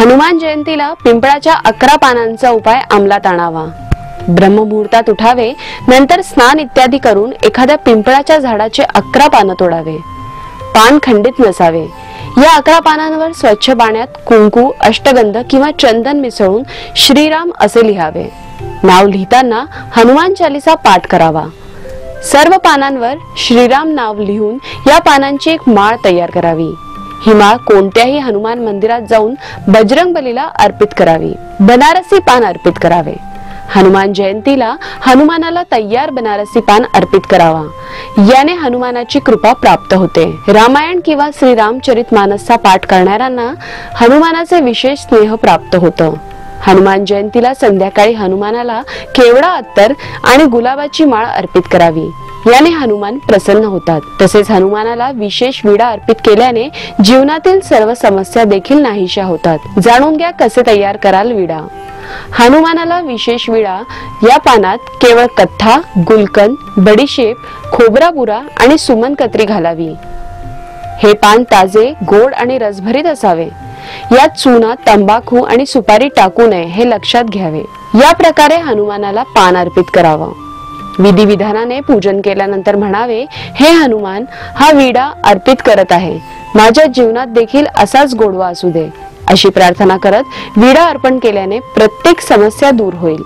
हनुमान जयंतीला पिंपळाच्या अकरा पानांचा उपाय अंमलात आणावा. ब्रह्ममुहूर्तात उठावे नंतर स्नान इत्यादी करून एखाद्या पिंपळाच्या झाडाचे अकरा पानं तोडावे. पान खंडित नसावे. या अकरा पानांवर स्वच्छ पाण्यात कुंकू अष्टगंध किंवा चंदन मिसळून श्रीराम असे लिहावे. नाव लिहिताना हनुमान चालिसा पाठ करावा. सर्व पानांवर श्रीराम नाव लिहून या पानांची एक माळ तयार करावी. ही माळ कोणत्याही हनुमान मंदिरात जाऊन बजरंग बलीला अर्पित करावी बनारसी पान अर्पित करावे. हनुमान जयंतीला हनुमानाला तयार बनारसी पान अर्पित करावा. याने हनुमानाची कृपा प्राप्त होते. रामायण किंवा श्री रामचरित मानसचा पाठ करणाऱ्यांना हनुमानाचे विशेष स्नेह प्राप्त होतं. हनुमान जयंतीला संध्याकाळी हनुमानाला केवडा अत्तर आणि गुलाबाची माळ अर्पित करावी. याने हनुमान प्रसन्न होतात. तसेच हनुमानाला विशेष विडा अर्पित केल्याने जीवनातील सर्व समस्या देखील नाहीशा होतात. जाणून घ्या कसे तयार कराल विडा. हनुमानाला विशेष विडा. या पानात केवळ कथ्था गुलकंद बडीशेप खोबरा बुरा आणि सुमन कत्री घालावी. हे पान ताजे गोड आणि रसभरीत असावे. यात चुना तंबाखू आणि सुपारी टाकू नये हे लक्षात घ्यावे. या प्रकारे हनुमानाला पान अर्पित करावं. विधी विधानाने पूजन केल्यानंतर म्हणावे हे हनुमान हा विडा अर्पित करत आहे. माझ्या जीवनात देखील असाच गोडवा असू दे. अशी प्रार्थना करत विडा अर्पण केल्याने प्रत्येक समस्या दूर होईल.